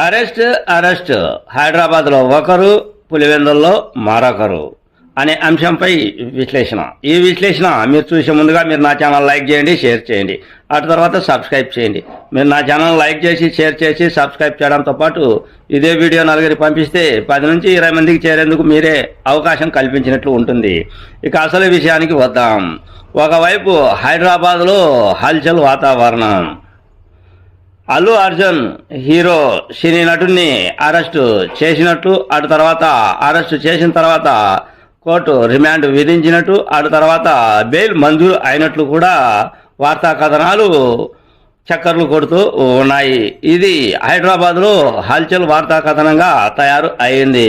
Arrest arrest. హైదరాబాద్లో ఒకరు పులివెందుల్లో మరొకరు అనే అంశంపై విశ్లేషణ. ఈ విశ్లేషణ మీరు చూసే ముందుగా మీరు నా ఛానల్ లైక్ చేయండి షేర్ చేయండి. ఆ తర్వాత సబ్స్క్రైబ్ చేయండి. మీరు నా ఛానల్ లైక్ చేసి షేర్ చేసి సబ్స్క్రైబ్ చేయడంతో పాటు ఇదే వీడియో నలుగురికి పంపిస్తే పది నుంచి ఇరవై మందికి చేరేందుకు మీరే అవకాశం కల్పించినట్లు ఉంటుంది. ఇక అసలు విషయానికి వద్దాం. ఒకవైపు హైదరాబాద్లో హల్చల్ వాతావరణం. అల్లు అర్జున్ హీరో సినీ నటుడిని అరెస్టు చేసినట్టు అటు తర్వాత అరెస్టు చేసిన తర్వాత కోర్టు రిమాండ్ విధించినట్టు అటు తర్వాత బెయిల్ మంజూరు అయినట్లు కూడా వార్తా కథనాలు చక్కర్లు కొడుతూ ఉన్నాయి. ఇది హైదరాబాద్లో హల్చల్ వార్తా కథనంగా తయారు అయింది.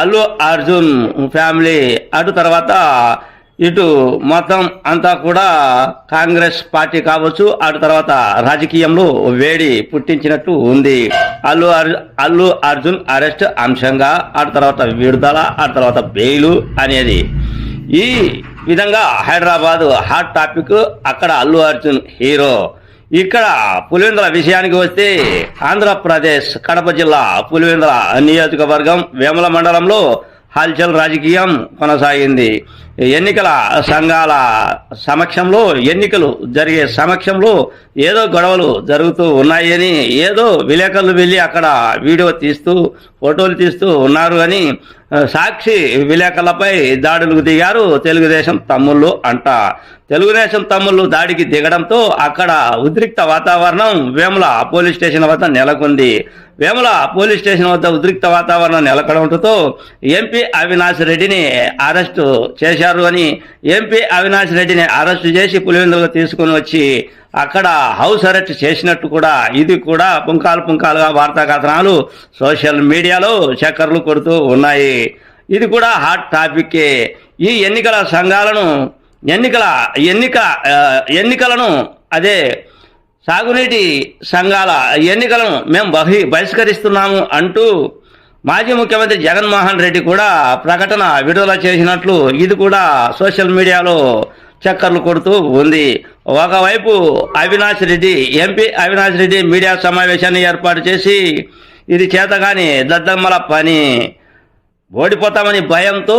అల్లు అర్జున్ ఫ్యామిలీ అటు తర్వాత ఇటు మొత్తం అంతా కూడా కాంగ్రెస్ పార్టీ కావచ్చు అటు తర్వాత రాజకీయంలో వేడి పుట్టించినట్టు ఉంది. అల్లు అర్జున్ అల్లు అర్జున్ అరెస్ట్ అంశంగా అటు తర్వాత విడుదల అటు తర్వాత బెయిలు అనేది. ఈ విధంగా హైదరాబాద్ హాట్ టాపిక్ అక్కడ అల్లు అర్జున్ హీరో. ఇక్కడ పులివెందుల విషయానికి వస్తే ఆంధ్రప్రదేశ్ కడప జిల్లా పులివెందుల నియోజకవర్గం వేముల మండలంలో హల్చల్ రాజకీయం కొనసాగింది. ఎన్నికల సంఘాల సమక్షంలో ఎన్నికలు జరిగే సమక్షంలో ఏదో గొడవలు జరుగుతూ ఉన్నాయని ఏదో విలేకరులు వెళ్ళి అక్కడ వీడియో తీస్తూ ఫోటోలు తీస్తూ ఉన్నారు అని సాక్షి విలేకరులపై దాడులకు దిగారు తెలుగుదేశం తమ్ముళ్ళు అంట. తెలుగుదేశం తమ్ముళ్ళు దాడికి దిగడంతో అక్కడ ఉద్రిక్త వాతావరణం వేముల పోలీస్ స్టేషన్ వద్ద నెలకొంది. వేముల పోలీస్ స్టేషన్ వద్ద ఉద్రిక్త వాతావరణం నెలకొనడంతో ఎంపీ అవినాష్ రెడ్డిని అరెస్టు చేశారు అని ఎంపీ అవినాష్ రెడ్డిని అరెస్టు చేసి పులివెందులకు తీసుకుని వచ్చి అక్కడ హౌస్ అరెస్ట్ చేసినట్టు కూడా ఇది కూడా పుంకాలు పుంకాలుగా వార్తా కథనాలు సోషల్ మీడియాలో చక్కర్లు కొడుతూ ఉన్నాయి. ఇది కూడా హాట్ టాపిక్కే ఈ ఎన్నికల సంఘాలను ఎన్నికల ఎన్నిక ఎన్నికలను అదే సాగునీటి సంఘాల ఎన్నికలను మేము బహి బహిష్కరిస్తున్నాము అంటూ మాజీ ముఖ్యమంత్రి జగన్మోహన్ రెడ్డి కూడా ప్రకటన విడుదల చేసినట్లు ఇది కూడా సోషల్ మీడియాలో చక్కర్లు కొడుతూ ఉంది. ఒకవైపు అవినాష్ రెడ్డి ఎంపీ అవినాష్ రెడ్డి మీడియా సమావేశాన్ని ఏర్పాటు చేసి ఇది చేతగాని దద్దమ్మల పని. ఓడిపోతామని భయంతో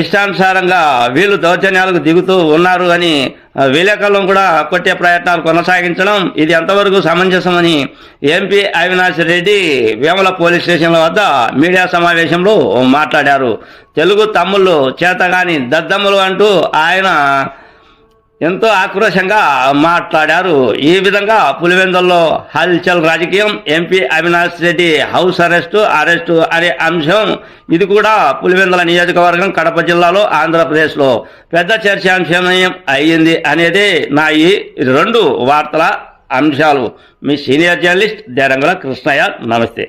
ఇష్టానుసారంగా వీళ్ళు దౌర్జన్యాలకు దిగుతూ ఉన్నారు అని ఆ, విలేకరులను కూడా కొట్టే ప్రయత్నాలు కొనసాగించడం ఇది ఎంతవరకు సమంజసమని ఎంపీ అవినాష్ రెడ్డి వేమల పోలీస్ స్టేషన్ల వద్ద మీడియా సమావేశంలో మాట్లాడారు. తెలుగు తమ్ముళ్ళు చేతగాని దద్దమ్మలు అంటూ ఆయన ఎంతో ఆక్రోశంగా మాట్లాడారు. ఈ విధంగా పులివెందుల్లో హల్చల్ రాజకీయం MP Avinash Reddy house arrest arrest అనే అంశం. ఇది కూడా పులివెందుల నియోజకవర్గం కడప జిల్లాలో ఆంధ్రప్రదేశ్లో పెద్ద చర్చాంశం అయ్యింది అనేది నా ఈ రెండు వార్తల అంశాలు. మీ సీనియర్ జర్నలిస్ట్ దేరంగుల కృష్ణయ్య నమస్తే.